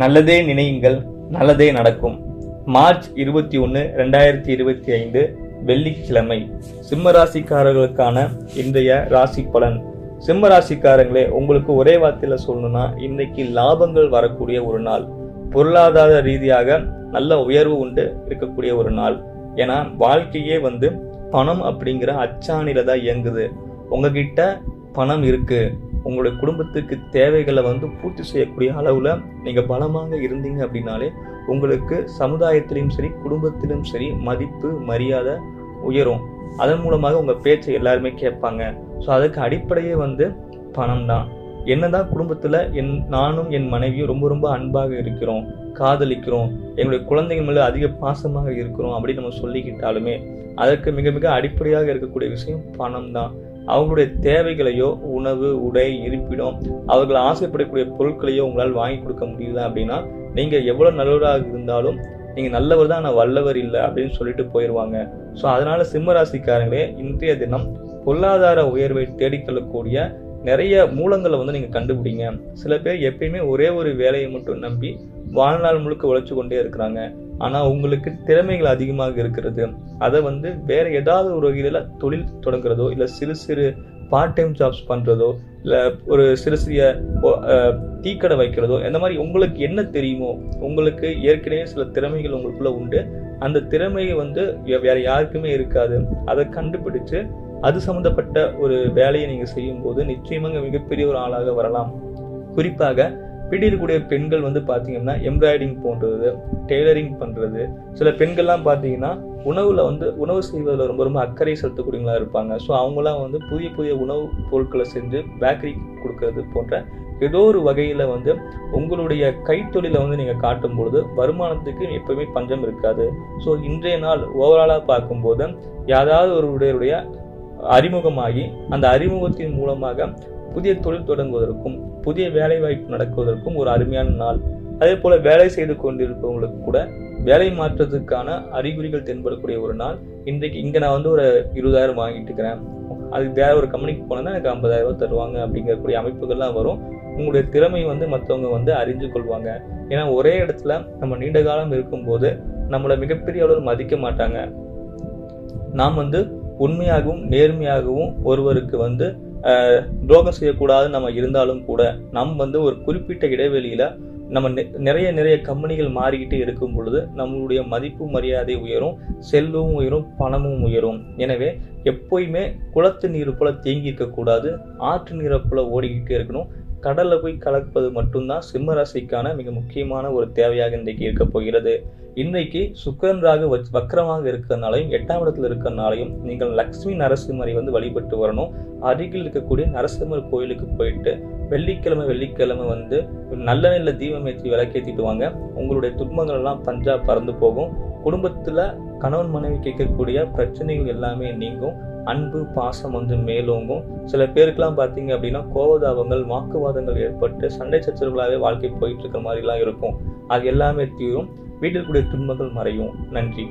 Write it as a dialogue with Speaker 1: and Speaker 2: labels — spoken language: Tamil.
Speaker 1: நல்லதே நினையுங்கள் நல்லதே நடக்கும். மார்ச் இருபத்தி ஒன்று ரெண்டாயிரத்தி இருபத்தி ஐந்து வெள்ளிக்கிழமை. சிம்ம ராசிக்காரர்களுக்கான இன்றைய ராசி பலன். சிம்ம ராசிக்காரங்களே உங்களுக்கு ஒரே வார்த்தையில் சொல்லணும்னா இன்னைக்கு லாபங்கள் வரக்கூடிய ஒரு நாள். பொருளாதார ரீதியாக நல்ல உயர்வு உண்டு இருக்கக்கூடிய ஒரு நாள். ஏன்னா வாழ்க்கையே வந்து பணம் அப்படிங்கிற அச்சாணில தான் இயங்குது. உங்ககிட்ட பணம் இருக்கு. உங்களுடைய குடும்பத்துக்கு தேவைகளை வந்து பூர்த்தி செய்யக்கூடிய அளவில் நீங்கள் பலமாக இருந்தீங்க அப்படின்னாலே உங்களுக்கு சமுதாயத்திலும் சரி குடும்பத்திலும் சரி மதிப்பு மரியாதை உயரும். அதன் மூலமாக உங்கள் பேச்சை எல்லாருமே கேட்பாங்க. ஸோ அதுக்கு அடிப்படையே வந்து பணம் தான் என்னதான் குடும்பத்தில் என் நானும் என் மனைவியும் ரொம்ப ரொம்ப அன்பாக இருக்கிறோம் காதலிக்கிறோம் எங்களுடைய குழந்தைகள் மேலே அதிக பாசமாக இருக்கிறோம் அப்படின்னு நம்ம சொல்லிக்கிட்டாலுமே அதற்கு மிக மிக அடிப்படையாக இருக்கக்கூடிய விஷயம் பணம் தான் அவங்களுடைய தேவைகளையோ உணவு உடை இருப்பிடம் அவர்கள் ஆசைப்படக்கூடிய பொருட்களையோ உங்களால் வாங்கி கொடுக்க முடியல அப்படின்னா நீங்கள் எவ்வளோ நல்லவராக இருந்தாலும் நீங்கள் நல்லவர் தான் ஆனால் வல்லவர் இல்லை அப்படின்னு சொல்லிட்டு போயிடுவாங்க ஸோ அதனால் சிம்ம ராசிக்காரங்களே இன்றைய தினம் பொருளாதார உயர்வை தேடிக்கொள்ளக்கூடிய நிறைய மூலங்களை வந்து நீங்கள் கண்டுபிடிங்க. சில பேர் எப்பயுமே ஒரே ஒரு வேலையை மட்டும் நம்பி வாழ்நாள் முழுக்க உழைச்சு கொண்டே இருக்கிறாங்க. ஆனால் உங்களுக்கு திறமைகள் அதிகமாக இருக்கிறது. அதை வந்து வேறு ஏதாவது ஒரு வகையில் தொழில் தொடங்குறதோ இல்லை சிறு சிறு பார்ட் டைம் ஜாப்ஸ் பண்ணுறதோ இல்லை ஒரு சிறு சிறிய தீக்கடை டீக்கடை வைக்கிறதோ இந்த மாதிரி உங்களுக்கு என்ன தெரியுமோ உங்களுக்கு ஏற்கனவே சில திறமைகள் உங்களுக்குள்ளே உண்டு. அந்த திறமையை வந்து வேறு யாருக்குமே இருக்காது. அதை கண்டுபிடிச்சு அது சம்மந்தப்பட்ட ஒரு வேலையை நீங்கள் செய்யும் போது நிச்சயமாக மிகப்பெரிய ஒரு ஆளாக வரலாம். குறிப்பாக பிடிக்கக்கூடிய பெண்கள் வந்து பார்த்தீங்கன்னா எம்ப்ராய்டிங் போன்றது டெய்லரிங் பண்ணுறது சில பெண்கள்லாம் பார்த்தீங்கன்னா உணவில் வந்து உணவு செய்வதில் ரொம்ப ரொம்ப அக்கறை செலுத்தக்கூடியவங்களாக இருப்பாங்க. ஸோ அவங்களாம் வந்து புதிய புதிய உணவு பொருட்களை செஞ்சு பேக்கரி கொடுக்கறது போன்ற ஏதோ ஒரு வகையில் வந்து உங்களுடைய கைத்தொழிலை வந்து நீங்கள் காட்டும் பொழுது வருமானத்துக்கு எப்பவுமே பஞ்சம் இருக்காது. ஸோ இன்றைய நாள் ஓவராலாக பார்க்கும்போது யாராவது ஒருவருடைய அறிமுகமாகி அந்த அறிமுகத்தின் மூலமாக புதிய தொழில் தொடங்குவதற்கும் புதிய வேலை வாய்ப்பு நடக்குவதற்கும் ஒரு அருமையான நாள். அதே போல வேலை செய்து கொண்டிருப்பவங்களுக்கு கூட வேலை மாற்றத்துக்கான அறிகுறிகள் தென்படக்கூடிய ஒரு நாள். இன்றைக்கு இங்கே நான் வந்து ஒரு இருபதாயிரம் வாங்கிட்டு இருக்கிறேன். அதுக்கு வேற ஒரு கம்பெனிக்கு போனேன்னா எனக்கு ஐம்பதாயிரம் ரூபா தருவாங்க அப்படிங்கக்கூடிய அமைப்புகள்லாம் வரும். உங்களுடைய திறமை வந்து மற்றவங்க வந்து அறிஞ்சு கொள்வாங்க. ஏன்னா ஒரே இடத்துல நம்ம நீண்ட காலம் இருக்கும்போது நம்மளை மிகப்பெரிய அளவில் மதிக்க மாட்டாங்க. நாம் வந்து உண்மையாகவும் நேர்மையாகவும் ஒருவருக்கு வந்து துரோகம் செய்யக்கூடாதுன்னு நம்ம இருந்தாலும் கூட நம் வந்து ஒரு குறிப்பிட்ட இடைவெளியில் நம்ம நிறைய நிறைய கம்பெனிகள் மாறிக்கிட்டே இருக்கும் பொழுது நம்மளுடைய மதிப்பு மரியாதை உயரும் செல்வம் உயரும் பணமும் உயரும். எனவே எப்போயுமே குளத்து நீர் போல தேங்கி இருக்கக்கூடாது. ஆற்று நீரை போல ஓடிக்கிட்டே இருக்கணும். கடலில் போய் கலப்பது மட்டும்தான் சிம்ம ராசிக்கான மிக முக்கியமான ஒரு தேவையாக இன்றைக்கு இருக்க போகிறது. இன்றைக்கு சுக்கரன் ராகு வச்- வக்ரமாக இருக்கிறதுனாலையும் எட்டாம் இடத்துல இருக்கிறனாலையும் நீங்கள் லக்ஷ்மி நரசிம்மரை வந்து வழிபட்டு வரணும். அருகில் இருக்கக்கூடிய நரசிம்மர் கோயிலுக்கு போயிட்டு வெள்ளிக்கிழமை வெள்ளிக்கிழமை வந்து நல்ல நல்ல தீபம் ஏற்றி விளக்கேற்றிட்டு வாங்க. உங்களுடைய துன்பங்கள் எல்லாம் பஞ்சா பறந்து போகும். குடும்பத்தில் கணவன் மனைவி கேட்கக்கூடிய பிரச்சனைகள் எல்லாமே நீங்கும். அன்பு பாசம் வந்து மேலோங்கும். சில பேருக்கெல்லாம் பார்த்தீங்க அப்படின்னா கோபதாபங்கள் வாக்குவாதங்கள் ஏற்பட்டு சண்டை சச்சரவுகளாகவே வாழ்க்கை போயிட்டு இருக்கிற மாதிரிலாம் இருக்கும். அது எல்லாமே தீரும். வீட்டில் கூடிய துன்பங்கள் மறையும். நன்றி.